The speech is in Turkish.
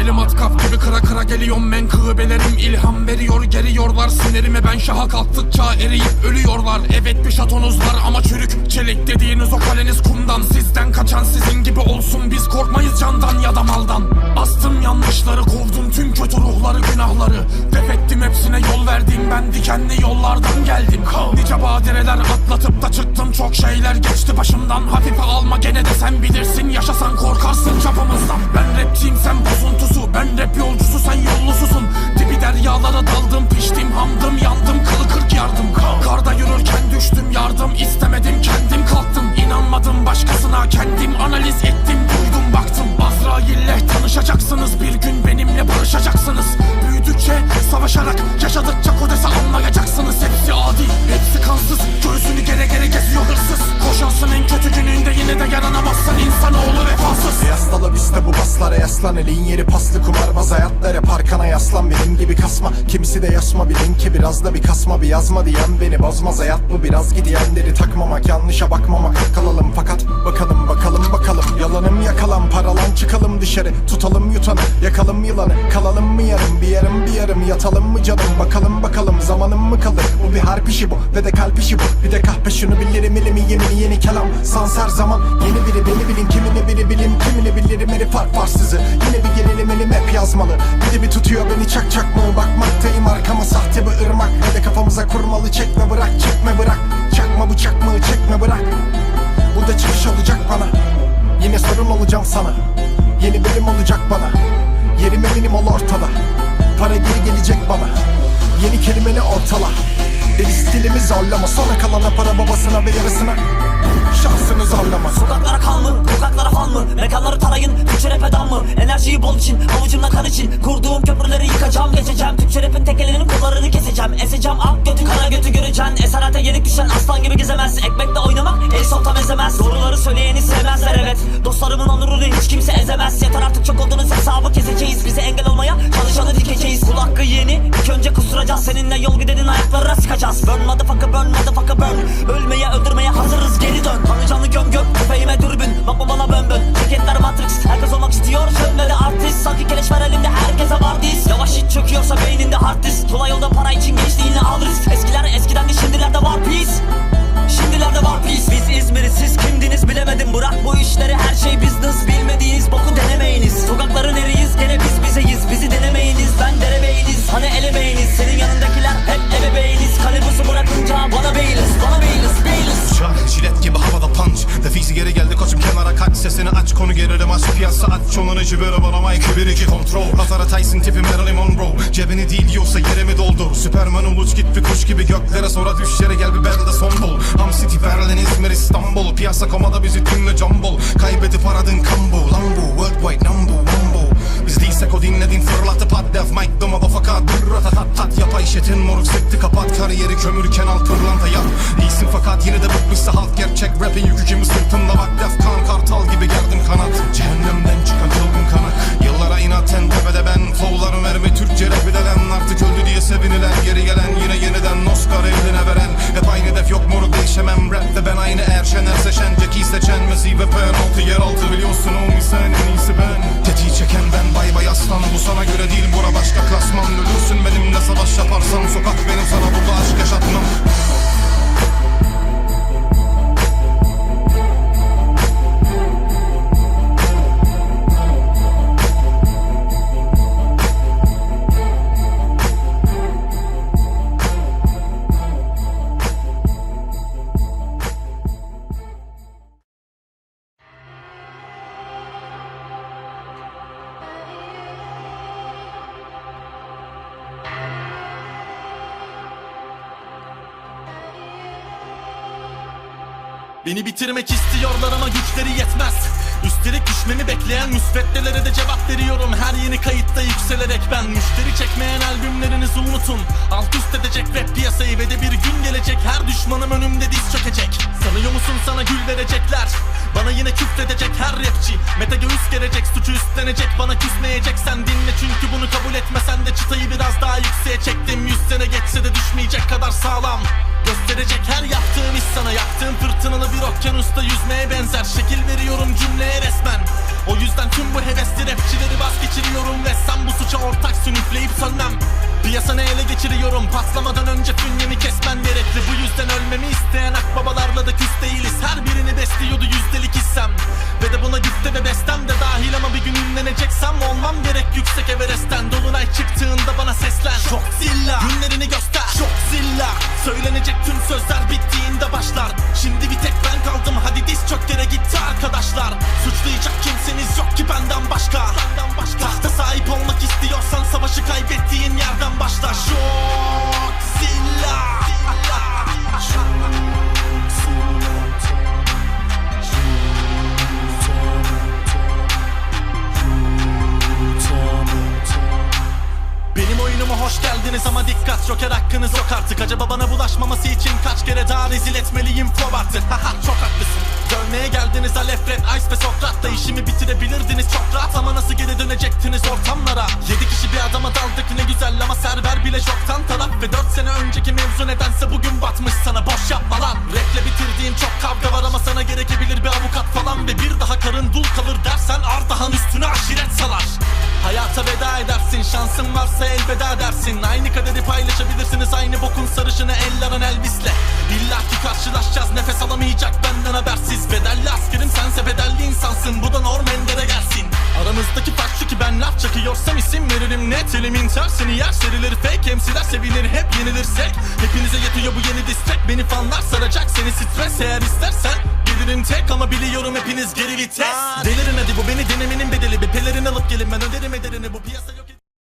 Eli matkap gibi kıra kıra geliyorum. Menkıbelerim ilham veriyor geriyorlar sinirime. Ben şaha kalktıkça eriyip ölüyorlar. Evet bir şatonuz var ama çürük çelik dediğiniz o kaleniz kumdan. Sizden kaçan sizin gibi olsun biz korkmayız candan ya da maldan. Astım yanlışları kovdum tüm kötü ruhları günahları. Def ettim hepsine yol verdim. Ben dikenli yollardan geldim. Nice badireler atlatıp da çıktım. Çok şeyler geçti başımdan. Hafife alma gene de sen bilirsin. Yaşasan korkarsın çapımızdan. Ben rapçiyim sen bozuntusu. Ben rap yolcusu sen yollususun. Dibi deryalara daldım piştim hamdım yandım. Kılı kırk yardım. Karda yürürken düştüm yardım Yaslalı bizde bu baslara yaslan. Elin yeri paslı kumarbaz. Hayatlar hep arkana yaslan. Benim gibi kasma. Kimisi de yasma. Bilin ki Biraz da bir kasma. Bir yazma diyen beni bozmaz. Hayat bu biraz gidiyenleri takmamak Yanlışa bakmamak. Kalalım fakat Bakalım bakalım bakalım. Yalanım yakalan. Paralan çıkalım dışarı. Tutalım yutanı. Yakalım yılanı. Kalalım mı yarım bir yarım bir yarım Yatalım mı canım? Bakalım bakalım. Zamanım mı kalır? Bu bir harp işi bu Ve de kalp işi bu. Bir de kahpe şunu bilirim ilimi yemini yeni kelam. Sans her zaman yeni biri beni bilin. Kimini biri bilim kimini bilirim. Herif fark farsızı Yine bir gelelim elim hep yazmalı. Bir de bir tutuyor beni çak çak mı? Bakmaktayım arkama sahte bir ırmak. Ve de kafamıza kurmalı çekme bırak çekme bırak. Çakma bıçak mı çekme bırak. Burada çıkış olacak bana. Yine sorun olacağım sana Kelimeni ortala. Deli stilimi zorlama. Sonra kalana para babasına ve yarısına. Şansını zorlama. Sokaklara kan mı? Sokaklara fan mı? Mekanları tarayın. Türkçe rap eden mı? Enerjiyi bol için. Avucumda kan için. Kurduğum köprüleri yıkacağım. Geçeceğim. Türkçe rapin tek elinin kollarını keseceğim. Eseceğim. Ak göreceksin Esarete yenik düşen aslan gibi gezemez. Ekmekle oynamak el softa ezemez. Doğruları söyleyeni sevmezler evet. Dostlarımın onurunu hiç kimse ezemez. Yeter artık çok oldunuz hesabı keseceğiz. Bize engel olmaya çalışanı dikeceğiz. Kul hakkı yeni İlk önce kusturacağız. Seninle yol gidenin ayaklarına sıkacağız. Burn motherfucker burn motherfucker burn. Ölmeye öldürmeye Aç çonunu cibiri bana mic 1 2 kontrol. Lazara Tyson tipi Marilyn Monroe. Cebini değil yiyorsa yerimi doldur. Süperman uluç git bir kuş gibi göklere Sonra düş yere gel bir belde son bul. Ham City Berlin İzmir İstanbul. Piyasa komada bizi dinle jumble. Kaybedip aradın kambu. Lambu worldwide number one bu biz değilsek o dinledin fırlattı pat def Mike the motherfucker. Dırra tat tat Yapay şetin moruk sıktı kapat Kariyeri kömürken al pırlanta yap. İyisin fakat yine de bıkmışsa halk gerçek. Rapin yükü kimi Biliyorsun o en iyisi ben. Tetiği çeken ben bay bay aslan. Bu sana göre değil bura başka klasman. Ölürsün benimle savaş yaparsan Sokak benim sana burada aşk yaşatmam Beni bitirmek istiyorlar ama güçleri yetmez. Üstelik düşmemi bekleyen müsveddelere de cevap veriyorum. Her yeni kayıtta yükselerek ben Müşteri çekmeyen albümlerinizi unutun. Alt üst edecek rap piyasayı ve de bir gün gelecek Her düşmanım önümde diz çökecek. Sanıyor musun sana gül verecekler? Bana yine küfredecek her rapçi. Mete göğüs gelecek suçu üstlenecek Bana küsmeyecek. Sen dinle çünkü bunu kabul etmesen de Çıtayı biraz daha yükseğe çektim. Yüz sene geçse de düşmeyecek kadar sağlam Gösterecek her yaptığım iş sana. Yaktığım fırtınalı bir okyanusta yüzmeye benzer. Şekil veriyorum cümleye resmen. O yüzden tüm bu hevesli rapçileri vazgeçiriyorum ve olsun üfleyip sönmem. Piyasanı ele geçiriyorum. Patlamadan önce fünyemi kesmen gerekli. Bu yüzden ölmemi isteyen akbabalarla da küs değiliz. Her birini besliyordu yüzdelik hissem. Ve de buna güfte ve bestem de dahil ama bir gün ünleneceksem Olmam gerek yüksek Everest'ten. Dolunay çıktığında bana seslen. Çok zilla. Günlerini göster arkadaşlar. Suçlayacak kimseniz yok ki benden başka. Benden başka Tahta sahip olmak istiyorsan savaşı kaybettiğin yerden başla. Zilla. Benim oyunuma hoş geldiniz ama dikkat Joker hakkınız yok artık. Acaba bana bulaşmaması için kaç kere daha rezil etmeliyim Fobart'ı Haha bitirebilirdiniz çok rahat Ama nasıl geri dönecektiniz ortamlara? Yedi kişi bir adama daldık ne güzel ama server bile çoktan taraf. Ve dört sene önceki mevzu nedense bugün batmış sana boş yapma lan. Rap'le bitirdiğim çok kavga var ama sana gerekebilir bir avukat falan. Ve bir daha karın dul kalır dersen Ardahan üstüne aşiret salar. Hayata veda edersin şansın varsa elveda dersin Aynı kaderi paylaşabilirsiniz aynı bokun sarışını Ellerin Elvis'le. İlla ki karşılaşacağız nefes alamayacak benden habersiz. Bedelli askerim sense bedelli insansın. Bu da norm endere gelsin Aramızdaki fark şu ki ben laf çakıyorsam isim veririm net. Elimin tersini yer serilir fake. MC'ler sevinir hep yenilirsek Hepinize yetiyor bu yeni distrek Beni fanlar saracak seni stres. Eğer istersen Gelirim tek ama biliyorum hepiniz geri vites. Delirin hadi bu beni denemenin bedeli. Bir pelerin alıp gelin ben öderim ederini. Bu piyasa yok